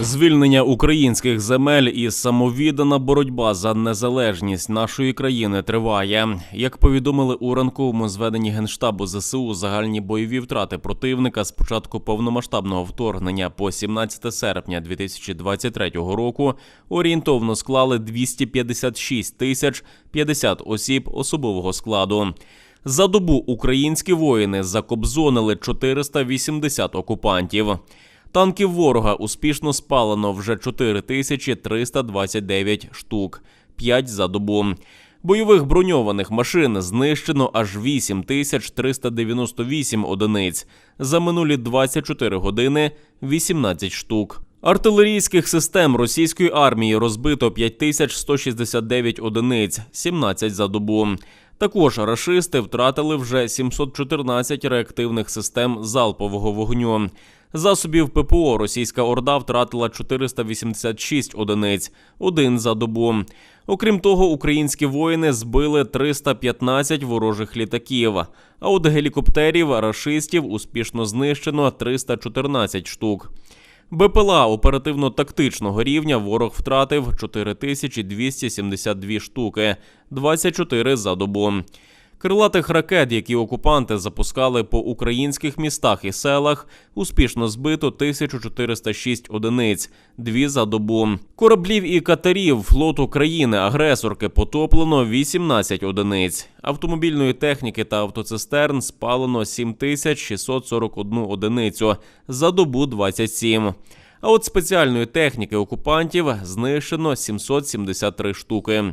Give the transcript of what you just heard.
Звільнення українських земель і самовіддана боротьба за незалежність нашої країни триває. Як повідомили у ранковому зведенні генштабу ЗСУ, загальні бойові втрати противника з початку повномасштабного вторгнення по 17 серпня 2023 року орієнтовно склали 256 тисяч 50 осіб особового складу. За добу українські воїни закобзонили 480 окупантів. Танків ворога успішно спалено вже 4329 штук, 5 за добу. Бойових броньованих машин знищено аж 8398 одиниць. За минулі 24 години 18 штук. Артилерійських систем російської армії розбито 5169 одиниць, 17 за добу. Також рашисти втратили вже 714 реактивних систем залпового вогню. Засобів ППО російська орда втратила 486 одиниць, один за добу. Окрім того, українські воїни збили 315 ворожих літаків. А от гелікоптерів рашистів успішно знищено 314 штук. БПЛА оперативно-тактичного рівня ворог втратив 4272 штуки, 24 за добу. Крилатих ракет, які окупанти запускали по українських містах і селах, успішно збито 1406 одиниць, дві за добу. Кораблів і катерів флоту країни-агресорки потоплено 18 одиниць. Автомобільної техніки та автоцистерн спалено 7641 одиницю, за добу 27. А от спеціальної техніки окупантів знищено 773 штуки.